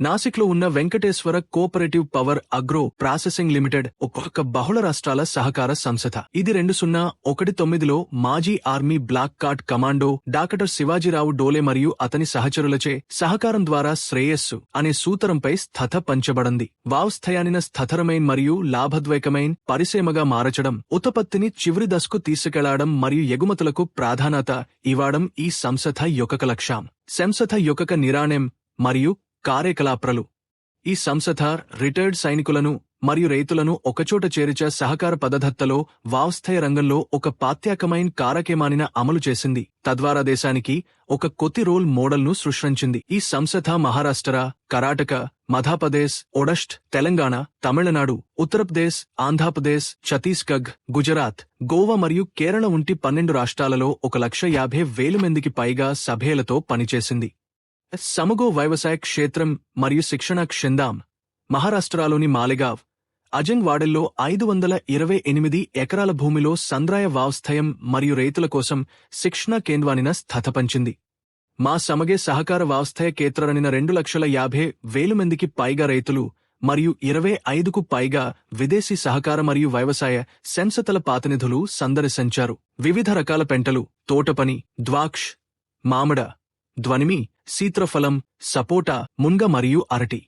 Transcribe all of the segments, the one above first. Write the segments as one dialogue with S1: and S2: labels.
S1: నాసిక్లో ఉన్న Venkateshwara cooperative power agro processing limited ఒక్కొక్క బహుళ రాష్ట్రాల సహకార సంస్థ. ఇది రెండు సున్నా ఒకటి తొమ్మిదిలో మాజీ army black cat commando doctor Shivajirao Dole మరియు అతని సహచరులచే సహకారం ద్వారా శ్రేయస్సు అనే సూత్రంపై స్థత పంచబడింది. వావస్థయానిన స్థతరమైన్ మరియు లాభద్వైకమైన్ పరిసేమగా మారచడం ఉత్పత్తిని చివరి దశకు తీసుకెళ్ళడం మరియు ఎగుమతులకు ప్రాధాన్యత ఇవ్వడం ఈ సంస్థ యొక్క లక్ష్యం సంస్థ యొక్క నిరాణం మరియు కార్యకలాప్రలు ఈ సంస్థ రిటైర్డ్ సైనికులను మరియు రైతులను ఒకచోట చేరిచే సహకార పదధత్తలో వావస్థయ రంగంలో ఒక పాత్యాకమైన కారకేమానిన అమలు చేసింది. తద్వారా దేశానికి ఒక కొత్తి రోల్ మోడల్ను సృష్టించింది. ఈ సంస్థ మహారాష్ట్ర కరాటక మధ్యప్రదేశ్ ఒడస్ట్ తెలంగాణ తమిళనాడు ఉత్తరప్రదేశ్ ఆంధ్రప్రదేశ్ ఛత్తీస్గఢ్ గుజరాత్ గోవా మరియు కేరళ వంటి పన్నెండు రాష్ట్రాలలో ఒక లక్ష యాభై వేలు మందికి పైగా సభ్యులతో పనిచేసింది. సమగో వ్యవసాయ క్షేత్రం మరియు శిక్షణ క్షందాం మహారాష్ట్రలోని మాలిగావ్ అజంగ్వాడల్లో ఐదు వందల ఇరవై ఎనిమిది ఎకరాల భూమిలో సంద్రాయ వావస్థయం మరియు రైతుల కోసం శిక్షణ కేంద్రానిన స్థతపంచింది మా సమగే సహకార వావస్థయ కేత్రరనిన రెండు లక్షల యాభై వేలు మందికి పైగా రైతులు మరియు ఇరవై ఐదుకు పైగా విదేశీ సహకార మరియు వ్యవసాయ సంస్థల పాతనిధులు సందర్శించారు. వివిధ రకాల పెంటలు తోటపని ద్వాక్ష్ మామిడ ధ్వనిమి సీత్రఫలం సపోటా మున్గ మరియు అరటి.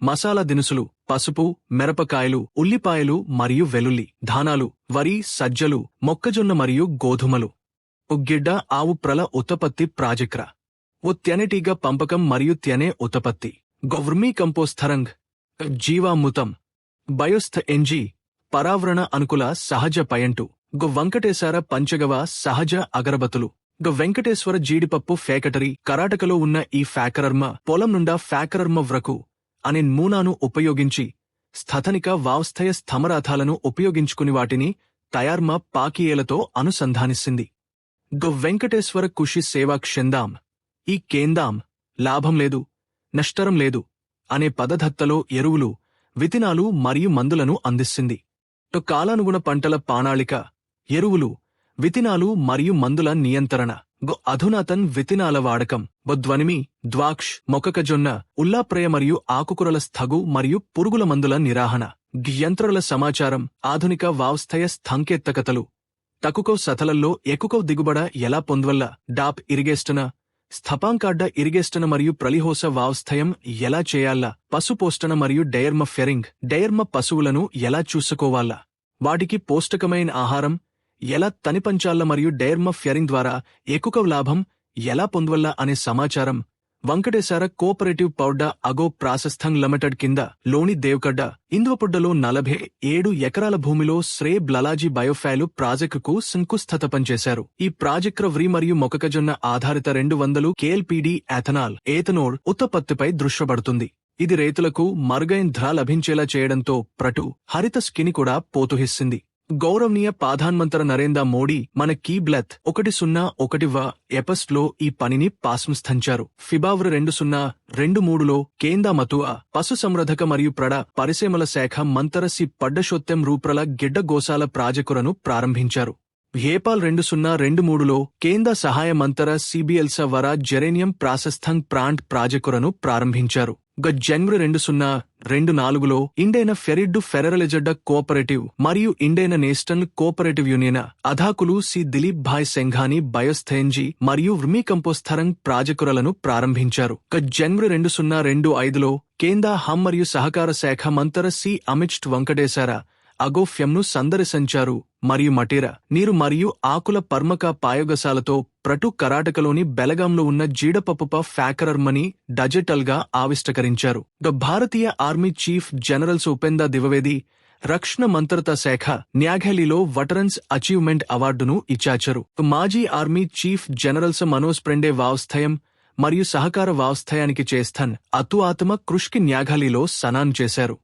S1: మసాలా దినుసులు పసుపు మిరపకాయలు ఉల్లిపాయలు మరియు వెల్లుల్లి ధానాలు వరి సజ్జలు మొక్కజొన్న మరియు గోధుమలు. ఉగ్గిడ్డ ఆవు ప్రల ఉత్పత్తి ప్రాజెక్ర. ఓ త్యనెటీగ పంపకం మరియు త్యనే ఉత్పత్తి గౌర్మీ కంపోస్థరంగ్. జీవామృతం. బయోస్థ ఎన్జీ. పరావరణ అనుకుల సహజ పయంటు. గొ వెంకటేశార పంచగవ సహజ అగరబతులు. గ వెంకటేశ్వర జీడిపప్పు ఫేకటరీ కరాటకలో ఉన్న ఈ ఫ్యాకరర్మ పొలం నుండా ఫ్యాకరర్మ వ్రకు అనే నూనాను ఉపయోగించి స్థతనిక వావస్థయ స్థమరాథాలను ఉపయోగించుకుని వాటిని తయార్మ పాకీయేలతో అనుసంధానిస్తుంది. గ వెంకటేశ్వర కుషి సేవా క్షందాం. ఈ కేందాం లాభం లేదు నష్టరం లేదు అనే పదధత్తలో ఎరువులు వితినాలు మరియు మందులను అందిస్తుంది. టు కాలానుగుణ పంటల పాణాళిక ఎరువులు వితినాలు మరియు మందుల నియంత్రణ. గో అధునాతన్ వితినాల వాడకం. బొద్వనిమి ద్వాక్ష్ మొకకజొన్న ఉల్లాప్రయ మరియు ఆకుకూరల స్థగు మరియు పురుగుల మందుల నిరాహణ. యంత్రుల సమాచారం ఆధునిక వావస్థయ స్థంకేత్తకతలు తక్కువ సతలల్లో ఎక్కువ దిగుబడ ఎలా పొందవల్ల? డాప్ ఇరిగేస్టన స్థపాంకాడ్డ ఇరిగేస్టన మరియు ప్రలిహోస వావస్థయం ఎలా చేయాలా పశుపోష్టన మరియు డయర్మ ఫెరింగ్ డయర్మ పశువులను ఎలా చూసుకోవాలా వాటికి పోష్టకమైన ఆహారం ఎలా తనిపంచాల మరియు డైర్మ ఫ్యరింగ్ ద్వారా ఎక్కువ లాభం ఎలా పొందవల్ల అనే సమాచారం వంకటేశార కోఆపరేటివ్ పౌడ్డ అగో ప్రాశస్థంగ్ లిమిటెడ్ కింద లోని దేవకడ్డ ఇంద్వపుడ్డలో నలభై ఏడు ఎకరాల భూమిలో శ్రే బ్లలాజీ బయోఫ్యాలు ప్రాజెక్టుకు శంకుస్థత పనిచేశారు ఈ ప్రాజెక్టు వ్రీ మరియు మొక్కజొన్న ఆధారిత రెండు వందలు కేఎల్పిడి ఎథనాల్ ఏథనోల్ ఉత్పత్తిపై దృశ్యపడుతుంది ఇది రైతులకు మరుగైన ధర లభించేలా చేయడంతో ప్రటు హరిత స్కిని కూడా పోతుహిస్తుంది గౌరవనీయ పాధాన్మంతర నరేంద్ర మోడీ మన కీబ్లెత్ ఒకటి సున్నా ఒకటి వ ఎపస్ట్లో ఈ పనిని పాస్మస్థంచారు ఫిబావరి రెండు సున్నా రెండు మూడులో కేంద్ర మతువ పశు సంరధక మరియు ప్రడ పరిశ్రమల శాఖ మంతరసి పడ్డశొత్తెం రూప్రల గిడ్డ గోశాల ప్రాజెక్టులను ప్రారంభించారు. ఏపాల్ రెండు సున్నా రెండు మూడులో కేంద్ర సహాయ మంతర సిబిఎల్స వర జెరేనియం ప్రాశస్థంగ్ ప్రాంట్ ప్రాజెక్టులను ప్రారంభించారు. గ జనవరి రెండు సున్నా రెండు నాలుగులో ఇండైన ఫెరిడ్డు ఫెడరలిజడ్డ కోఆపరేటివ్ మరియు ఇండైన నేషనల్ కోఆపరేటివ్ యూనియన్ అధాకులు సి దిలీప్ భాయ్ సెంఘాని బయోస్థెంజీ మరియు వృమీ కంపోస్థరంగ్ ప్రాజెక్టులను ప్రారంభించారు. గ జనవరి రెండు సున్నా రెండు ఐదులో కేంద్ర హమ్ మరియు సహకార శాఖ మంతర సి అమిట్ వెంకటేశారా అగోఫ్యంను సందర్శించారు మరియు మటీర నీరు మరియు ఆకుల పర్మక పాయోగశాలతో ప్రటు కరాటకలోని బెలగాంలో ఉన్న జీడపప్పుప ఫ్యాకరర్మని డజెటల్గా ఆవిష్కరించారు. The Bharatiya army chief generals Upendra Dwivedi రక్షణ మంత్రిత శాఖ న్యాఘలిలో వటరన్స్ అచీవ్మెంట్ అవార్డును ఇచ్చాచరు. మాజీ army chief generals Manoj Pande వావస్థయం మరియు సహకార వావస్థయానికి చేస్తాన్ అతు ఆత్మ కృష్కి న్యాఘలిలో సనాన్ చేశారు.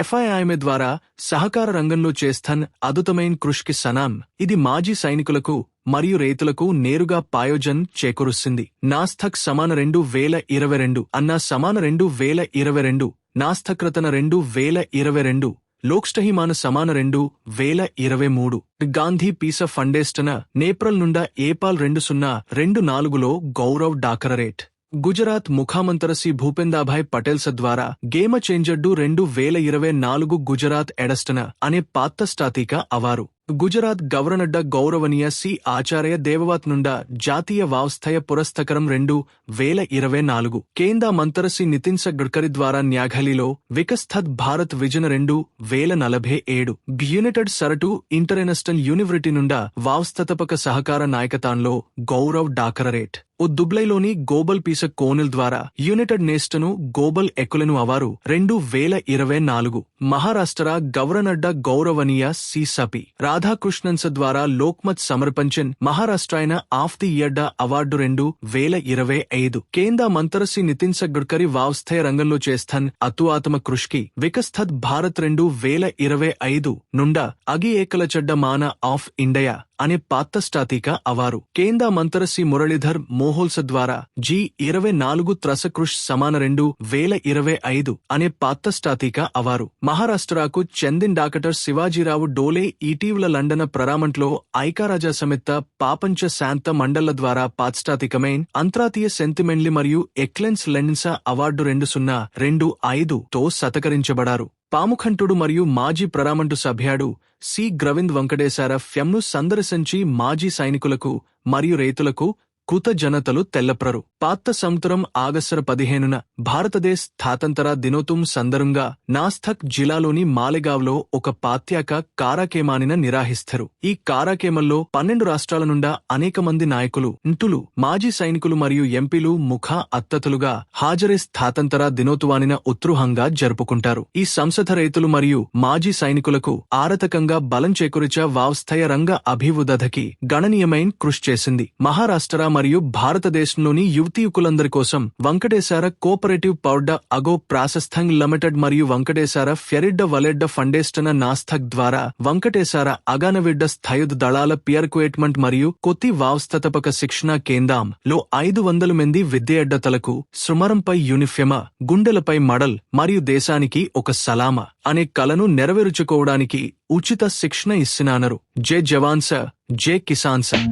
S1: ఎఫ్ఐఐఎంఏ ద్వారా సహకార రంగంలో చేస్తన్ అద్భుతమైన కృషికి సనాం. ఇది మాజీ సైనికులకు మరియు రైతులకు నేరుగా పాయోజన్ చేకూరుస్తుంది. నాస్థక్ సమాన రెండు వేల ఇరవై రెండు అన్న సమాన రెండు వేల ఇరవై రెండు నాస్థక్రతన రెండు వేల ఇరవై రెండు లోక్స్టహిమాన సమాన రెండు వేల ఇరవై మూడు. గాంధీ పీస ఫండేస్టన నేప్రల్ నుండా ఏపాల్ రెండు సున్నా రెండు నాలుగులో గౌరవ్ డాకరరేట్ గుజరాత్ ముఖామంతరసి భూపెందాభాయ్ పటేల్స ద్వారా గేమ చేంజడ్డు రెండు వేల ఇరవై నాలుగు గుజరాత్ ఎడస్టన అనే పాత్తస్టాతిక అవారు. గుజరాత్ గవర్నడ్డ గౌరవనీయ సి ఆచార్య దేవవాత్ నుండ జాతీయ వావస్థయ పురస్తకరం రెండు వేల ఇరవై నాలుగు. కేంద్ర మంతరసి నితిన్ స గడ్కరీ ద్వారా న్యాఘలిలో వికస్థత్ భారత్ విజన్ రెండు వేల నలభై ఏడు. యునైటెడ్ సరటు ఇంటర్నేషనల్ యూనివర్సిటీ నుండ వావస్థతపక సహకార నాయకతాన్లో గౌరవ్ డాకరరేట్. ఓ దుబ్లైలోని గోబల్ పీస కోనిల్ ద్వారా యునైటెడ్ నేస్టను గోబల్ ఎక్కులను అవారు రెండు వేల ఇరవై నాలుగు. మహారాష్ట్ర గవర్నడ్డ గౌరవనీయ సీసపి రాధాకృష్ణన్స్ ద్వారా లోక్మత్ సమర్పించన్ మహారాష్ట్రాయన ఆఫ్ ది ఇయర్డ అవార్డు రెండు వేల ఇరవై ఐదు. కేంద్ర మంతరసి నితిన్ గడ్కరీ వావస్థయ రంగంలో చేస్తాన్ అతుఆత్మ కృష్కి వికస్థత్ భారత్ రెండు వేల ఇరవై ఐదు నుండ అగి ఏకల చెడ్డ మాన ఆఫ్ ఇండియా అనే పాత్తస్టాతిక అవారు. కేంద్ర మంతరసి మురళీధర్ మోహోల్స ద్వారా జి ఇరవై నాలుగు త్రసకృష్ సమాన రెండు వేల ఇరవై ఐదు అనే పాత్తస్టాతిక అవారు. మహారాష్ట్రకు చెందిన్ డాక్టర్ శివాజీరావు డోలే ఇటీవల లండన ప్రరామంట్లో ఐకారాజా సమేత పాపంచ శాంత మండళ్ళ ద్వారా పాత్స్టాతికమైన్ అంతరాతీయ సెంతిమెంట్లి మరియు ఎక్లెన్స్ లెన్సా అవార్డు రెండు సున్నా రెండు ఐదు తో సతకరించబడారు. పాముఖంటుడు మరియు మాజీ ప్రరామంటు సభ్యాడు సి. గ్రవింద్ వెంకటేశార ఫ్యంను సందర్శించి మాజీ సైనికులకు మరియు రైతులకు కుత జనతలు తెల్లప్రరు. పాత సంవత్సరం ఆగస్టు పదిహేనున భారతదేశ్ స్థాతంతర దినోత్సవం సందర్భంగా నాస్థక్ జిల్లాలోని మాలెగావ్లో ఒక పాత్యాక కారాకేమానిన నిరాహిస్తారు. ఈ కారాకేమల్లో పన్నెండు రాష్ట్రాల నుండా అనేక మంది నాయకులు ఇంటులు మాజీ సైనికులు మరియు ఎంపీలు ముఖ అత్తతులుగా హాజరే స్థాతంతర దినోత్సవానిన ఉత్రుహంగా జరుపుకుంటారు. ఈ సంసద రైతులు మరియు మాజీ సైనికులకు ఆరతకంగా బలం చేకూరిచ వావస్థయ రంగ అభివృద్ధకి గణనీయమైన కృషి చేసింది. మహారాష్ట్ర మరియు భారతదేశంలోని యువతీయుకులందరి కోసం వెంకటేశార కోఆపరేటివ్ పౌడ్డ అగో ప్రాశస్థంగ్ లిమిటెడ్ మరియు వెంకటేశార ఫెరిడ్డ వలెడ్డ ఫండేస్టన నాస్థక్ ద్వారా వెంకటేశార అగానవిడ్డ స్థాయుధ దళాల పియర్క్వేట్మెంట్ మరియు కొత్తి వావస్థతపక శిక్షణా కేంద్రం లో ఐదు వందల మంది విద్యార్థతలకు సుమరంపై యూనిఫెమ గుండెలపై మడల్ మరియు దేశానికి ఒక సలామ అనే కలను నెరవేర్చుకోవడానికి ఉచిత శిక్షణ ఇస్తున్నానరు. జే జవాన్ సార్ జే కిసాన్ సార్.